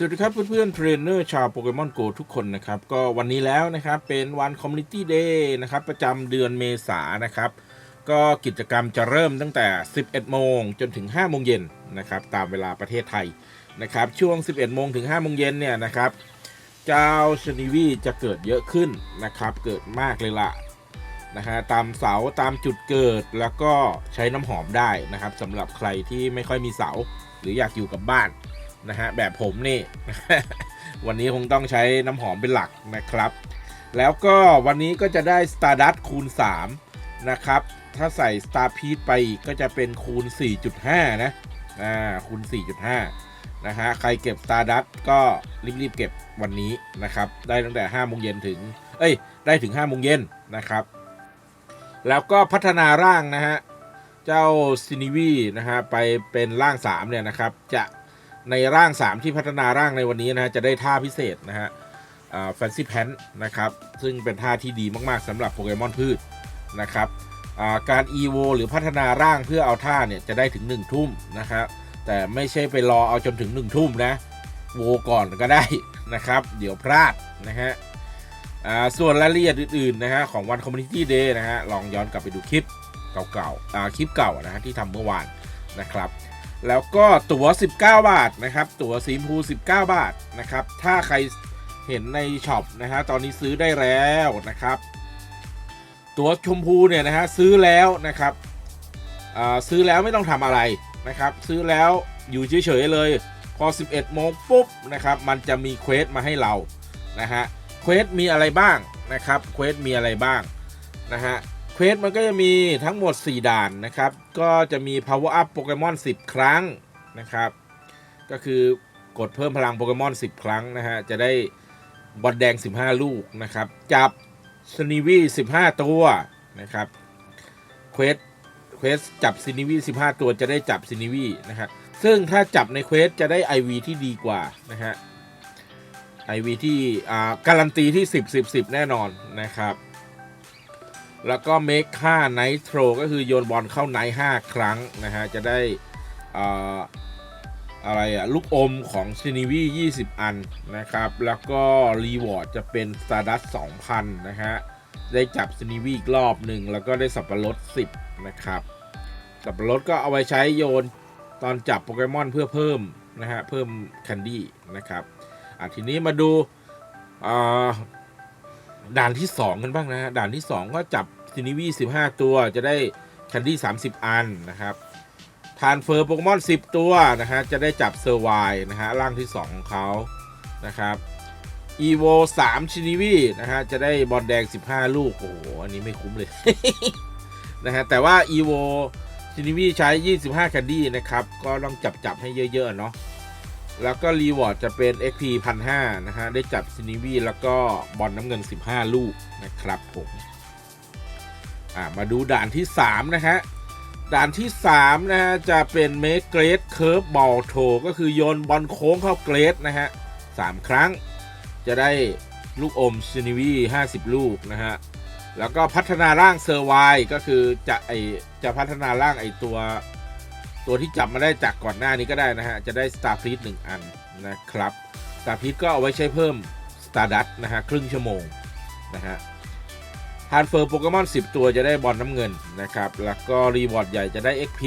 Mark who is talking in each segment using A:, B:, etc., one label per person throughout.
A: สวัสดีครับเพื่อนๆเทรนเนอร์ชาวโปเกมอนโกทุกคนนะครับ ก็วันนี้แล้วนะครับเป็นวันคอมมูนิตี้เดย์นะครับ ประจำเดือนเมษานนะครับ ก็กิจกรรมจะเริ่มตั้งแต่ 11 โมงจนถึง 5 โมงเย็นนะครับ ตามเวลาประเทศไทยนะครับ ช่วง 11 โมงถึง 5 โมงเย็นเนี่ยนะครับ เจ้าชนิวีจะเกิดเยอะขึ้นนะครับ เกิดมากเลยล่ะนะฮะตามเสาตามจุดเกิดแล้วก็ใช้น้ำหอมได้นะครับสำหรับใครที่ไม่ค่อยมีเสาหรืออยากอยู่กับบ้าน นะฮะแบบผมนี่ วันนี้คงต้องใช้น้ำหอมเป็นหลักนะครับ แล้วก็วันนี้ก็จะได้ Stardust คูณ 3 นะครับ ถ้าใส่ Star p e a c ไปอีกก็จะเป็นคูณ 4.5 นะ อ่า คูณ 4.5 นะฮะ ใครเก็บ Stardust ก็รีบๆเก็บวันนี้นะครับ ได้ตั้งแต่5โมงเย็นถึง เอ้ย ได้ถึง5โมงเย็นนะครับ แล้วก็พัฒนาร่างนะฮะ เจ้าซินิวีนะฮะ ไปเป็นร่าง 3 เนี่ยนะครับ จะ ในร่าง 3 ที่พัฒนาร่างในวันนี้นะฮะจะได้ท่าพิเศษนะฮะแฟนซีแพนนะครับ ซึ่งเป็นท่าที่ดีมากๆสำหรับโปเกมอนพืชนะครับการ EVO หรือพัฒนาร่างเพื่อเอาท่าเนี่ยจะได้ถึง 1 ทุ่มนะครับ แต่ไม่ใช่ไปรอเอาจนถึง 1 ทุ่มนะโวก่อนก็ได้นะครับ เดี๋ยวพลาดนะฮะส่วนรายละเอียดอื่นๆนะฮะของวัน Community Day นะฮะลองย้อนกลับไปดูคลิปเก่าๆคลิปเก่านะฮะที่ทำเมื่อวานนะครับ แล้วก็ตั๋ว 19 บาทนะครับ ตั๋วสีชมพู 19 บาทนะครับ ถ้าใครเห็นในช็อปนะฮะตอนนี้ซื้อได้แล้วนะครับ ตั๋วชมพูเนี่ยนะฮะซื้อแล้วนะครับอ่าซื้อแล้วไม่ต้องทำอะไรนะครับ ซื้อแล้วอยู่เฉยๆเลย พอ 11 โมงปุ๊บนะครับ มันจะมีเควสมาให้เรานะฮะเควสมีอะไรบ้างนะครับเควสมีอะไรบ้างนะฮะ ควสมันก็จะมีทั้งหมด 4 ด่านนะครับ ก็จะมี power up โปเกมอน 10 ครั้งนะครับ ก็คือกดเพิ่มพลังโปเกมอน 10 ครั้งนะฮะ จะได้บอลแดง 15 ลูกนะครับ จับสนีวี15 ตัวนะครับ เควส เควสจับซินิวี15 ตัวจะได้จับซินิวีนะฮะ ซึ่งถ้าจับในเควสจะได้ IV ที่ดีกว่านะฮะ IV ที่ อ่า การันตีที่ 10 10 10 แน่นอนนะครับ แล้วก็เมคค่าไนโตรก็คือโยนบอลเข้าไนท์5ครั้งนะฮะ จะได้อ่าอะไรอะลูกอมของซินิวี20 อันนะครับ แล้วก็รีวอร์ดจะเป็น Stardust 2,000 นะฮะ ได้จับซินิวีอีกรอบหนึ่ง แล้วก็ได้สับปะรด 10 นะครับ สับปะรดก็เอาไว้ใช้โยนตอนจับโปเกมอนเพื่อเพิ่มนะฮะ เพิ่มแคนดี้นะครับอะทีนี้มาดูอ่า ด่านที่2กันบ้างนะฮะด่านที่2ก็จับซินิวี15ตัวจะได้แคนดี้30อันนะครับทานเฟอร์โปเกมอน10ตัวนะฮะจะได้จับเซอร์ไวนะฮะร่างที่2ของเขานะครับอีโว3ชินิวีนะฮะจะได้บอลแดง 15 ลูก โอ้โห อันนี้ไม่คุ้มเลยนะฮะแต่ว่าอีโวชินิวีใช้ 25 แคนดี้นะครับ ก็ต้องจับจับให้เยอะ ๆ เนาะ แล้วก็รีวอร์ดจะเป็น XP 1,500นะฮะ ได้จับซินิวีแล้วก็บอลน้ำเงิน 15 ลูกนะครับผมอ่ามาดูด่านที่ 3 นะฮะ ด่านที่ 3 นะฮะ จะเป็นเมกเกรดเคิร์ฟบอลโทก็คือโยนบอลโค้งเข้าเกรดนะฮะ3ครั้ง จะได้ลูกอมซินิวี50 ลูกนะฮะ แล้วก็พัฒนาร่างเซอร์ไวก็คือจะไอจะพัฒนาร่างไอตัว ตัวที่จับมาได้จากก่อนหน้านี้ก็ได้นะฮะ จะได้ Star f l e e t 1 อันนะครับ Star f l e e t ก็เอาไว้ใช้เพิ่ม Stardust นะฮะ ครึ่งชั่วโมงนะฮะทานเฟอร์โปเกมอน 10 ตัวจะได้บอลน้ำเงินนะครับ แล้วก็รีวอร์ดใหญ่จะได้ XP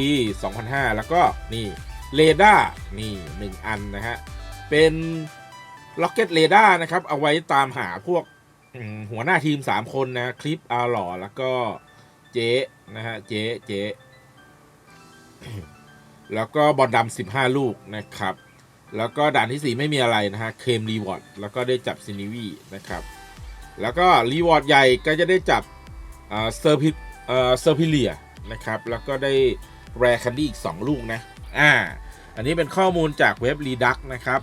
A: 2,500แล้วก็นี่เรดาร์นี่ 1 อันนะฮะ เป็นล็อกเก็ตเรดาร์นะครับ เอาไว้ตามหาพวกหัวหน้าทีม 3 คนนะคลิปอาร์หล่อแล้วก็เจ๊นะฮะ เจ๊เจ๊ แล้วก็บอลดำ15ลูกนะครับ แล้วก็ด่านที่ 4 ไม่มีอะไรนะฮะเคมรีวอร์ดแล้วก็ได้จับซินิวีนะครับ แล้วก็รีวอร์ดใหญ่ก็จะได้จับเซอร์พิเซอร์พิเลียนะครับ แล้วก็ได้แรคันดี้อีก 2 ลูกนะอ่าอันนี้เป็นข้อมูลจากเว็บรีดักนะครับ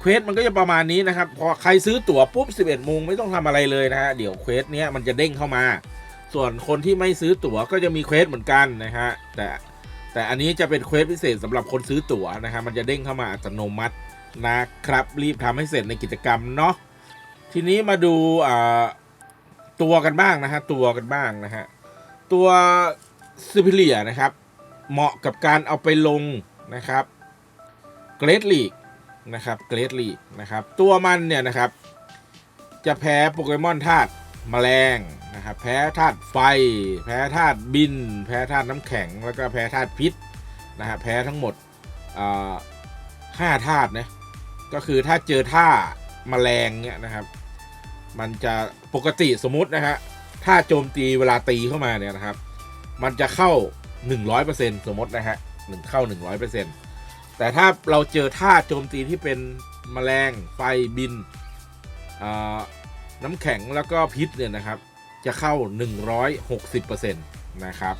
A: เควสมันก็จะประมาณนี้นะครับ พอใครซื้อตั๋วปุ๊บ 11โมงไม่ต้องทำอะไรเลยนะฮะ เดี๋ยวเควสเนี้ยมันจะเด้งเข้ามา ส่วนคนที่ไม่ซื้อตั๋วก็จะมีเควสเหมือนกันนะฮะแต่แต่อันนี้จะเป็นเควสพิเศษสำหรับคนซื้อตั๋วนะฮะมันจะเด้งเข้ามาอัตโนมัตินะครับ รีบทำให้เสร็จในกิจกรรมเนาะทีนี้มาดูตัวกันบ้างนะฮะตัวกันบ้างนะฮะตัวซิพิเลียนะครับ เหมาะกับการเอาไปลงนะครับเกรดลีกนะครับเกรดลีกนะครับ ตัวมันเนี่ยนะครับ จะแพ้โปเกมอนธาตุแมลง นะครับแพ้ธาตุไฟ แพ้ธาตุบิน แพ้ธาตุน้ำแข็ง แล้วก็แพ้ธาตุพิษนะฮะแพ้ทั้งหมดห้าธาตุนะก็คือถ้าเจอท่าแมลงเนี่ยนะครับ มันจะปกติสมมุตินะฮะถ้าโจมตีเวลาตีเข้ามาเนี่ยนะครับ มันจะเข้า 100%สมมตินะฮะหนึ่งเข้า 100%แต่ถ้าเราเจอท่าโจมตีที่เป็นแมลงไฟบินน้ำแข็งแล้วก็พิษเนี่ยนะครับ จะเข้า 160%นะครับ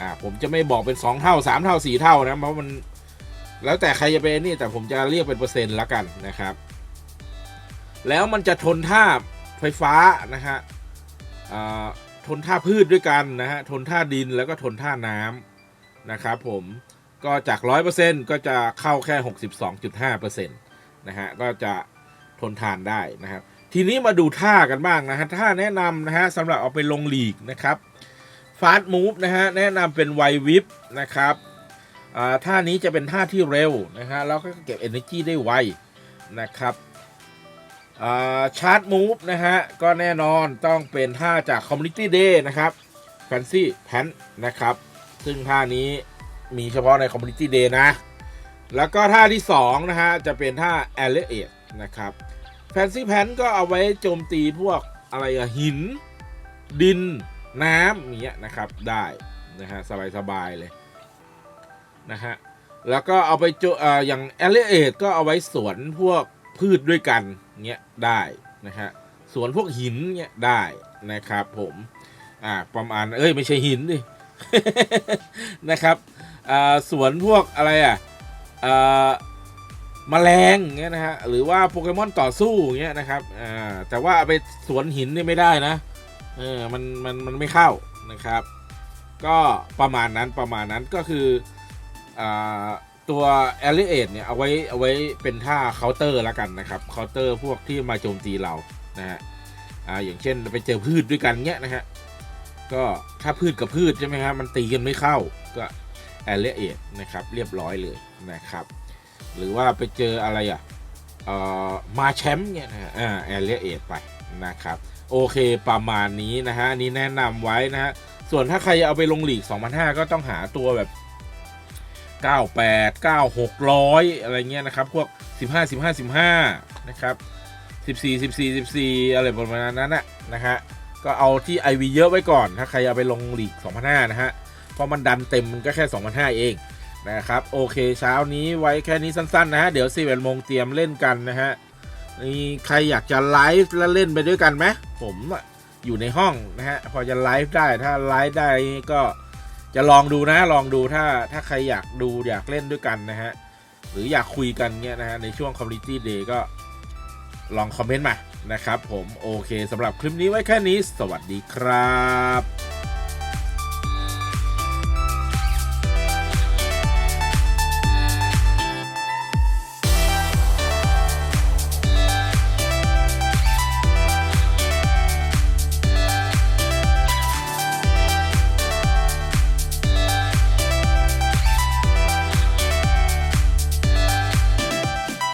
A: อ่าผมจะไม่บอกเป็น 2 เท่า 3 เท่า 4 เท่านะเพราะมันแล้วแต่ใครจะเป็นนี่แต่ผมจะเรียกเป็นเปอร์เซ็นต์ละกันนะครับ แล้วมันจะทนท่าไฟฟ้านะฮะอ่าทนท่าพืชด้วยกันนะฮะทนท่าดินแล้วก็ทนท่าน้ำนะครับผมก็จาก 100%ก็จะเข้าแค่ 62.5%นะฮะก็จะทนทานได้นะครับ ทีนี้มาดูท่ากันบ้างนะฮะท่าแนะนำนะฮะสำหรับเอาไปลงหลีกนะครับฟาสต์มูฟนะฮะแนะนำเป็นไววิปนะครับท่านี้จะเป็นท่าที่เร็วนะฮะแล้วก็เก็บ Energy ได้ไวนะครับชาร์จมูฟนะฮะก็แน่นอนต้องเป็นท่าจาก Community Day นะครับ Fancy p a n นะครับ ซึ่งท่านี้มีเฉพาะใน Community Day นะ แล้วก็ท่าที่2นะฮะจะเป็นท่า a l l i a t นะครับ Fancy p a n ก็เอาไว้โจมตีพวกอะไรอะหิน ดิน น้ำอย่างเงี้ยนะครับได้นะฮะสบายๆเลยนะฮะแล้วก็เอาไปโจเออย่าง a l l i a t ก็เอาไว้สวนพวกพืชด้วยกันเงี้ยได้นะฮะสวนพวกหินเงี้ยได้นะครับผมอ่าประมาณเอ้ยไม่ใช่หินดินะครับอ่าสวนพวกอะไรอะอ่า แมลงเงี้ยนะฮะหรือว่าโปเกมอนต่อสู้เงี้ยนะครับอ่าแต่ว่าไปสวนหินนี่ไม่ได้นะเออมันมันมันไม่เข้านะครับ ก็ประมาณนั้นประมาณนั้นก็คืออ่าตัว a l l i a t เนี่ยเอาไว้เอาไว้เป็นท่าเคาน์เตอร์แล้วกันนะครับเคาน์เตอร์พวกที่มาโจมตีเรานะฮะอ่าอย่างเช่นไปเจอพืชด้วยกันเงี้ยนะฮะก็ถ้าพืชกับพืชใช่ไหมครับมันตีกันไม่เข้าก็ a l l i a t นะครับเรียบร้อยเลยนะครับ หรือว่าไปเจออะไรอะมาแชมป์เนี่ยนะฮะอ่า a l l i a t ไปนะครับ โอเคประมาณนี้นะฮะอันนี้แนะนำไว้นะฮะ ส่วนถ้าใครเอาไปลงหลีก2,500ก็ต้องหาตัวแบบ 98 9600 อะไรเงี้ยนะครับ พวก 15 15 15 นะครับ 14 14 14 อะไรประมาณนั้นนะนะฮะ ก็เอาที่ IV เยอะไว้ก่อน ถ้าใครเอาไปลงหลีก2,500นะฮะ เพราะมันดันเต็มมันก็แค่2,500เอง นะครับ โอเคเช้านี้ไว้แค่นี้สั้น ๆ นะฮะ เดี๋ยว11โมงเตรียมเล่นกันนะฮะนี่ใครอยากจะไลฟ์แล้วเล่นไปด้วยกันไหมผมอะอยู่ในห้องนะฮะ พอจะไลฟ์ได้ถ้าไลฟ์ได้ก็จะลองดูนะลองดูถ้าถ้าใครอยากดูอยากเล่นด้วยกันนะฮะ หรืออยากคุยกันเงี้ยนะฮะ ในช่วง Community Day ก็ลองคอมเมนต์มานะครับผมโอเคสำหรับคลิปนี้ไว้แค่นี้ สวัสดีครับ